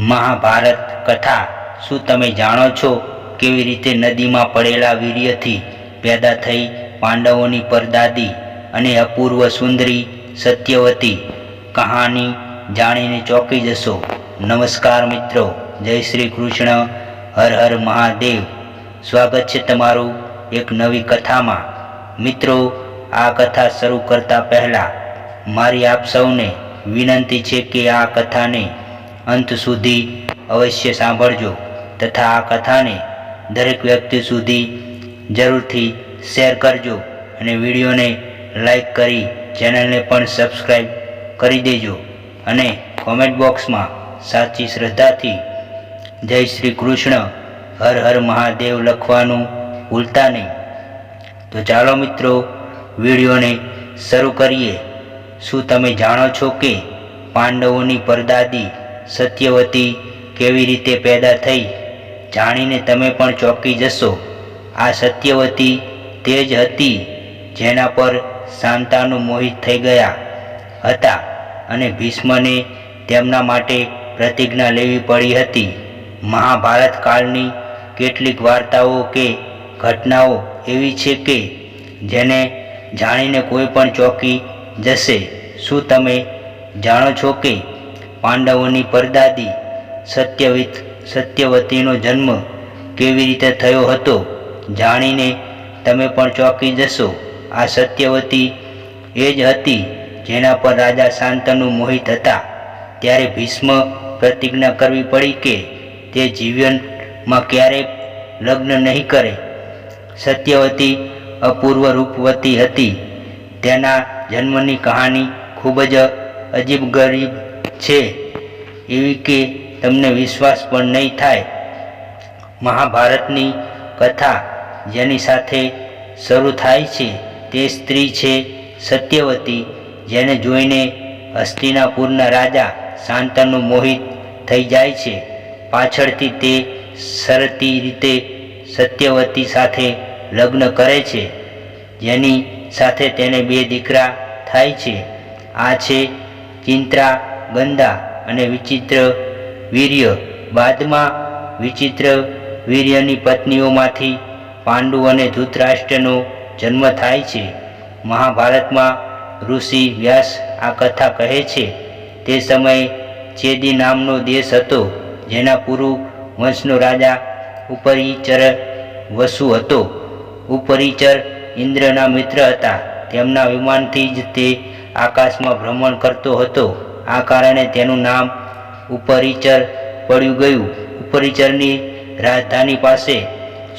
મહાભારત કથા. શું તમે જાણો છો કેવી રીતે નદીમાં પડેલા વીર્યથી પેદા થઈ પાંડવોની પરદાદી અને અપૂર્વ સુંદરી સત્યવતી કહાની જાણીને ચોંકી જશો? નમસ્કાર મિત્રો. જય શ્રી કૃષ્ણ. હર હર મહાદેવ. સ્વાગત છે તમારું એક નવી કથામાં. મિત્રો, આ કથા શરૂ કરતા પહેલાં મારી આપ સૌને વિનંતી છે કે આ કથાને અંત સુધી અવશ્ય સાંભળજો તથા આ કથાને દરેક વ્યક્તિ સુધી જરૂરથી શેર કરજો અને વિડીયોને લાઈક કરી ચેનલને પણ સબસ્ક્રાઈબ કરી દેજો અને કોમેન્ટ બોક્સમાં સાચી શ્રદ્ધાથી જય શ્રી કૃષ્ણ, હર હર મહાદેવ લખવાનું ભૂલતા નહીં. તો ચાલો મિત્રો, વિડીયોને શરૂ કરીએ. શું તમે જાણો છો કે પાંડવોની પરદાદી સત્યવતી કેવી રીતે પેદા થઈ જાણીને તમે પણ ચોંકી જશો. આ સત્યવતી તે જ હતી જેના પર શાંતાનુ મોહિત થઈ ગયા હતા અને ભીષ્મને તેમના માટે પ્રતિજ્ઞા લેવી પડી હતી. મહાભારત કાળની કેટલીક વાર્તાઓ કે ઘટનાઓ એવી છે કે જેને જાણીને કોઈ પણ ચોંકી જશે. શું તમે જાણો છો કે પાંડવોની પરદાદી સત્યવિત, સત્યવતીનો જન્મ કેવી રીતે થયો હતો જાણીને તમે પણ ચોંકી જશો. આ સત્યવતી એ જ હતી જેના પર રાજા શાંતનુ મોહિત હતા. ત્યારે ભીષ્મ પ્રતિજ્ઞા કરવી પડી કે તે જીવનમાં ક્યારેય લગ્ન નહીં કરે. સત્યવતી અપૂર્વ રૂપવતી હતી. તેના જન્મની કહાની ખૂબ જ અજીબ ગરીબ છે એવી કે તમને વિશ્વાસ પણ નહીં થાય. મહાભારતની કથા જેની સાથે શરૂ થાય છે તે સ્ત્રી છે સત્યવતી, જેને જોઈને હસ્તિનાપુરના રાજા શાંતનુ મોહિત થઈ જાય છે. પાછળથી તે શરતી રીતે સત્યવતી સાથે લગ્ન કરે છે, જેની સાથે તેને બે દીકરા થાય છે. આ છે ચિંત્રા ગંદા અને વિચિત્ર વીર્ય. બાદમાં વિચિત્ર વીર્યની પત્નીઓમાંથી પાંડુ અને ધૃતરાષ્ટ્રનો જન્મ થાય છે. મહાભારતમાં ઋષિ વ્યાસ આ કથા કહે છે. તે સમયે ચેદી નામનો દેશ હતો, જેના પુરુ વંશનો રાજા ઉપરીચર વસુ હતો. ઉપરીચર ઇન્દ્રના મિત્ર હતા. તેમના વિમાનથી જ તે આકાશમાં ભ્રમણ કરતો હતો. આ કારણે તેનું નામ ઉપરિચર પડ્યું ગયું. ઉપરિચરની રાજધાની પાસે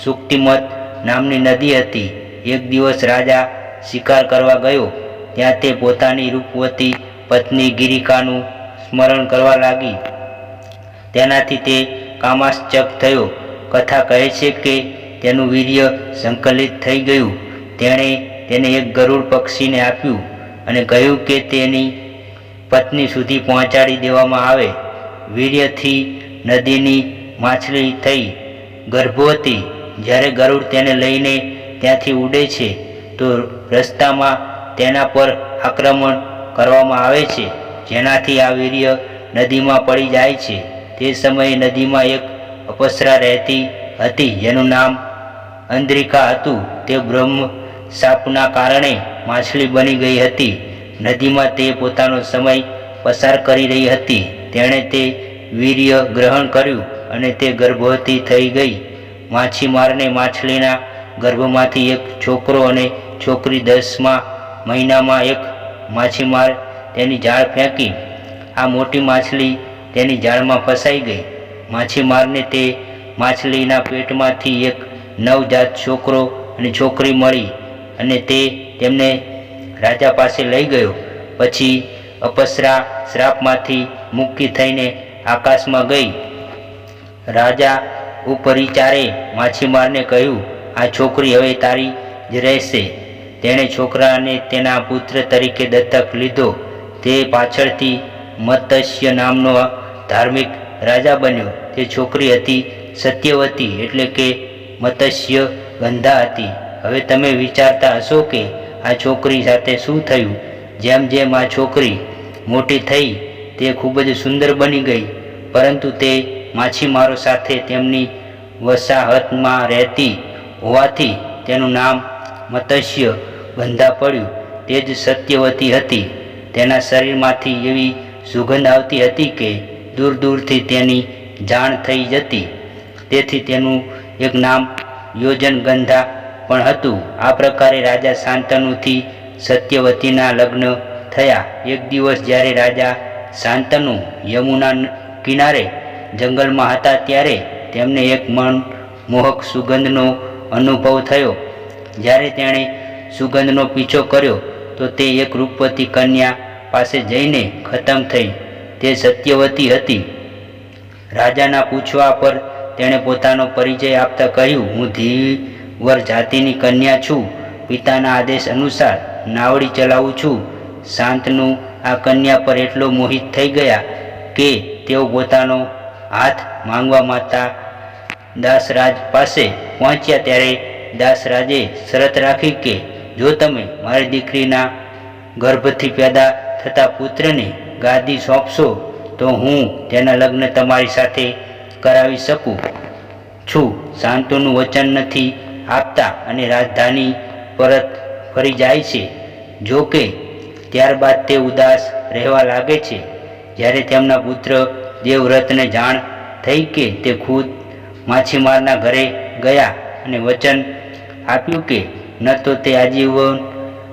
સુક્તિમત નામની નદી હતી. એક દિવસ રાજા શિકાર કરવા ગયો. ત્યાં તે પોતાની રૂપવતી પત્ની ગિરિકાનું સ્મરણ કરવા લાગી. તેનાથી તે કામાશ્ચક થયો. કથા કહે છે કે તેનું વીર્ય સંકલિત થઈ ગયું. તેણે તેને એક ગરુડ પક્ષીને આપ્યું અને કહ્યું કે તેની પત્ની સુધી પહોંચાડી દેવામાં આવે. વીર્યથી નદીની માછલી થઈ. ગર્ભવતી, જ્યારે ગરુડ તેને લઈને ત્યાંથી ઉડે છે, તો રસ્તામાં તેના પર આક્રમણ કરવામાં આવે છે, જેનાથી આ વીર્ય નદીમાં પડી જાય છે. તે સમયે નદીમાં એક અપસરા રહેતી હતી, જેનું નામ અંદ્રિકા હતું. તે બ્રહ્મ સાપના કારણે માછલી બની ગઈ હતી. નદીમાં તે પોતાનો સમય પસાર કરી રહી હતી. તેણે તે વીર્ય ગ્રહણ કર્યું અને તે ગર્ભવતી થઈ ગઈ. માછીમારને માછલીના ગર્ભમાંથી એક છોકરો અને છોકરી દસમા મહિનામાં એક માછીમાર તેની જાળ ફેંકી. આ મોટી માછલી તેની જાળમાં ફસાઈ ગઈ. માછીમારને તે માછલીના પેટમાંથી એક નવજાત છોકરો અને છોકરી મળી અને તે તેમને રાજા પાસે લઈ ગયો. પછી અપસરા શ્રાપમાંથી મુક્તિ થઈને આકાશમાં ગઈ. રાજા ઉપરિચારે માછીમારને કહ્યું, આ છોકરી હવે તારી જ રહેશે. તેણે છોકરાને તેના પુત્ર તરીકે દત્તક લીધો. તે પાછળથી મત્સ્ય નામનો ધાર્મિક રાજા બન્યો. તે છોકરી હતી સત્યવતી એટલે કે મત્સ્ય ગંધા હતી. હવે તમે વિચારતા હશો કે આ છોકરી સાથે શું થયું? જેમ જેમ આ છોકરી મોટી થઈ, તે ખૂબ જ સુંદર બની ગઈ. પરંતુ તે માછીમારો સાથે તેમની વસાહતમાં રહેતી હોવાથી તેનું નામ મત્સ્ય બંધા પડ્યું. તે જ સત્યવતી હતી. તેના શરીરમાંથી એવી સુગંધ આવતી હતી કે દૂર દૂરથી તેની જાણ થઈ જતી. તેથી તેનું એક નામ યોજન ગંધા પણ હતું. આ પ્રકારે રાજા શાંતનુથી સત્યવતીના લગ્ન થયા. એક દિવસ જ્યારે રાજા શાંતનુ યમુના કિનારે જંગલમાં હતા ત્યારે તેમને એક મન મોહક સુગંધનો અનુભવ થયો. જ્યારે તેણે સુગંધનો પીછો કર્યો, તો તે એક રૂપવતી કન્યા પાસે જઈને ખતમ થઈ. તે સત્યવતી હતી. રાજાના પૂછવા પર તેણે પોતાનો પરિચય આપતા કહ્યું, હું ધીવર જાતિની કન્યા છું. પિતાના આદેશ અનુસાર નાવડી ચલાવું છું. શાંતનું આ કન્યા પર એટલો મોહિત થઈ ગયા કે તેઓ પોતાનો હાથ માંગવા માતા દાસરાજ પાસે પહોંચ્યા ત્યારે દાસરાજે શરત રાખી કે જો તમે મારી દીકરીના ગર્ભથી પેદા થતા પુત્રને ગાદી સોંપશો, તો હું તેના લગ્ન તમારી સાથે કરાવી શકું છું. શાંતુનું વચન નથી આપતા અને રાજધાની પરત ફરી જાય છે. જો કે, ત્યારબાદ તે ઉદાસ રહેવા લાગે છે. જ્યારે તેમના પુત્ર દેવવ્રતને જાણ થઈ કે તે ખુદ માછીમારના ઘરે ગયા અને વચન આપ્યું કે, ન તો તે આજીવન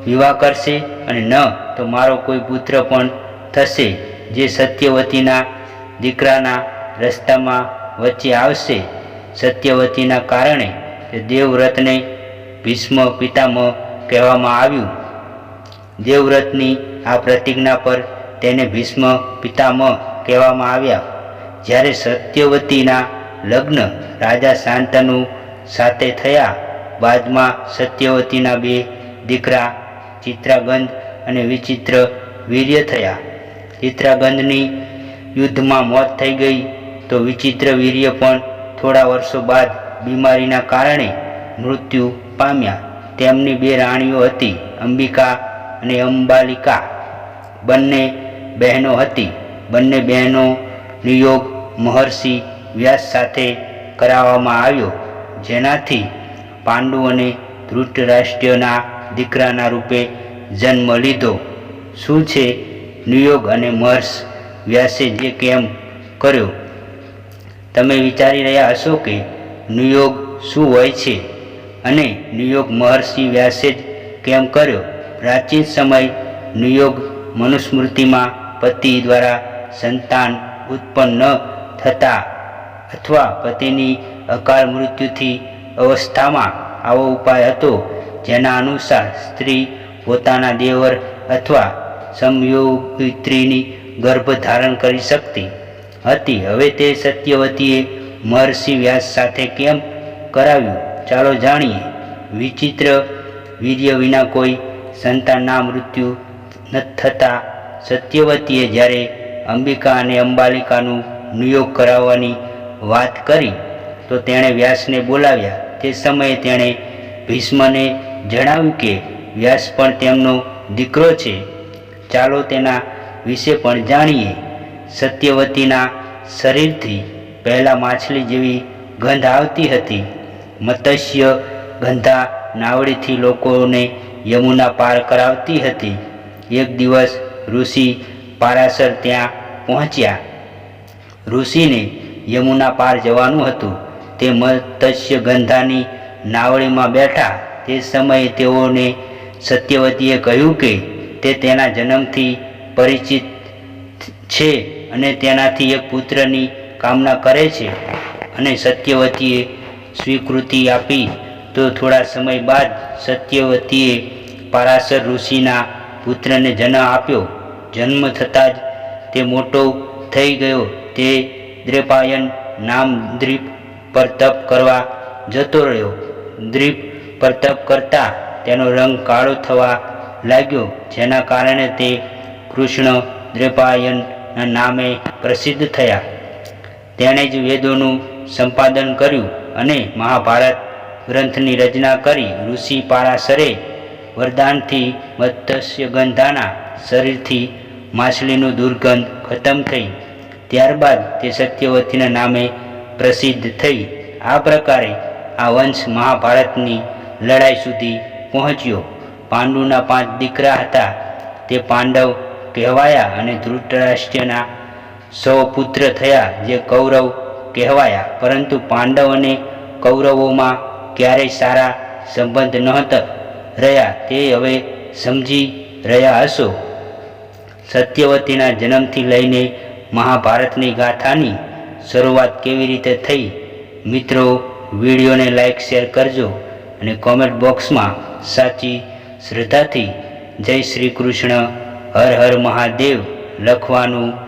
વિવાહ કરશે અને ન તો મારો કોઈ પુત્ર પણ થશે, જે સત્યવતીના દીકરાના રસ્તામાં વચ્ચે આવશે. સત્યવતીના કારણે દેવવ્રતને ભીષ્મ પિતામહ કહેવામાં આવ્યું. દેવવ્રતની આ પ્રતિજ્ઞા પર તેને ભીષ્મ પિતામહ કહેવામાં આવ્યા. જ્યારે સત્યવતીના લગ્ન રાજા શાંતનુ સાથે થયા, બાદમાં સત્યવતીના બે દીકરા ચિત્રાગંધ અને વિચિત્ર વીર્ય થયા. ચિત્રાગંધની યુદ્ધમાં મોત થઈ ગઈ તો વિચિત્ર વીર્ય પણ થોડા વર્ષો બાદ બીમારીના કારણે મૃત્યુ પામ્યા. તેમની બે રાણીઓ હતી, અંબિકા અને અંબાલિકા. બંને બહેનો હતી. બંને બહેનો નિયોગ મહર્ષિ વ્યાસ સાથે કરાવવામાં આવ્યો. જેનાથી પાંડુ અને ધૃતરાષ્ટ્રના દીકરાના રૂપે જન્મ લીધો. શું છે નિયોગ અને મહર્ષ વ્યાસે જે કેમ કર્યો? તમે વિચારી રહ્યા હશો કે નિયોગ શું હોય છે? અને નિયોગ મહર્ષિ વ્યાસે જ કેમ કર્યો? પ્રાચીન સમય નિયોગ મનુસ્મૃતિમાં પતિ દ્વારા સંતાન ઉત્પન્ન ન થતા અથવા પતિની અકાળ મૃત્યુથી અવસ્થામાં આવો ઉપાય હતો, જેના અનુસાર સ્ત્રી પોતાના દેવર અથવા સમયોગિત્રીની ગર્ભ ધારણ કરી શકતી હતી. હવે તે સત્યવતીએ મહર્ષિ વ્યાસ સાથે કેમ કરાવ્યું? ચાલો જાણીએ. વિચિત્ર વીર્ય વિના કોઈ સંતાનના મૃત્યુ ન થતા સત્યવતીએ જ્યારે અંબિકા અને અંબાલિકાનું નિયોગ કરાવવાની વાત કરી, તો તેણે વ્યાસને બોલાવ્યા. તે સમયે તેણે ભીષ્મને જણાવ્યું કે, વ્યાસ પણ તેમનો દીકરો છે. ચાલો તેના વિશે પણ જાણીએ. સત્યવતીના શરીરથી પહેલાં માછલી જેવી ગંધ આવતી હતી. મત્સ્ય ગંધા નાવડીથી લોકોને યમુના પાર કરાવતી હતી. એક દિવસ ઋષિ પારાસર ત્યાં પહોંચ્યા. ઋષિને યમુના પાર જવાનું હતું. તે મત્સ્ય ગંધાની નાવડીમાં બેઠા. તે સમયે તેઓને સત્યવતીએ કહ્યું કે તે તેના જન્મથી પરિચિત છે અને તેનાથી એક પુત્રની કામના કરે છે અને સત્યવતીએ સ્વીકૃતિ આપી, તો થોડા સમય બાદ સત્યવતીએ પારાસર ઋષિના પુત્રને જન્મ આપ્યો. જન્મ થતાં જ તે મોટો થઈ ગયો. તે દ્રેપાયન નામ દ્વીપ પર તપ કરવા જતો રહ્યો. દ્વીપ પર તપ કરતા તેનો રંગ કાળો થવા લાગ્યો, જેના કારણે તે કૃષ્ણ દ્રેપાયનના નામે પ્રસિદ્ધ થયા. તેણે જ વેદોનું સંપાદન કર્યું અને મહાભારત ગ્રંથની રચના કરી ઋષિ પારાસરે વરદાનથી મત્સ્ય ગંધાના શરીરથી માછલીનું દુર્ગંધ ખતમ થઈ. ત્યારબાદ તે સત્યવતીના નામે પ્રસિદ્ધ થઈ. આ પ્રકારે આ વંશ મહાભારતની લડાઈ સુધી પહોંચ્યો. પાંડુના પાંચ દીકરા હતા. તે પાંડવ કહેવાયા અને ધૃતરાષ્ટ્રના સો પુત્ર થયા જે કૌરવ કહેવાયા. પરંતુ પાંડવ અને કૌરવોમાં ક્યારેય સારા સંબંધ નહોતા રહ્યા. તે હવે સમજી રહ્યા હશો. સત્યવતીના જન્મથી લઈને મહાભારતની ગાથાની શરૂઆત કેવી રીતે થઈ? મિત્રો, વિડીયોને લાઈક, શેર કરજો અને કોમેન્ટ બોક્સમાં સાચી શ્રદ્ધાથી જય શ્રી કૃષ્ણ, હર હર મહાદેવ લખવાનું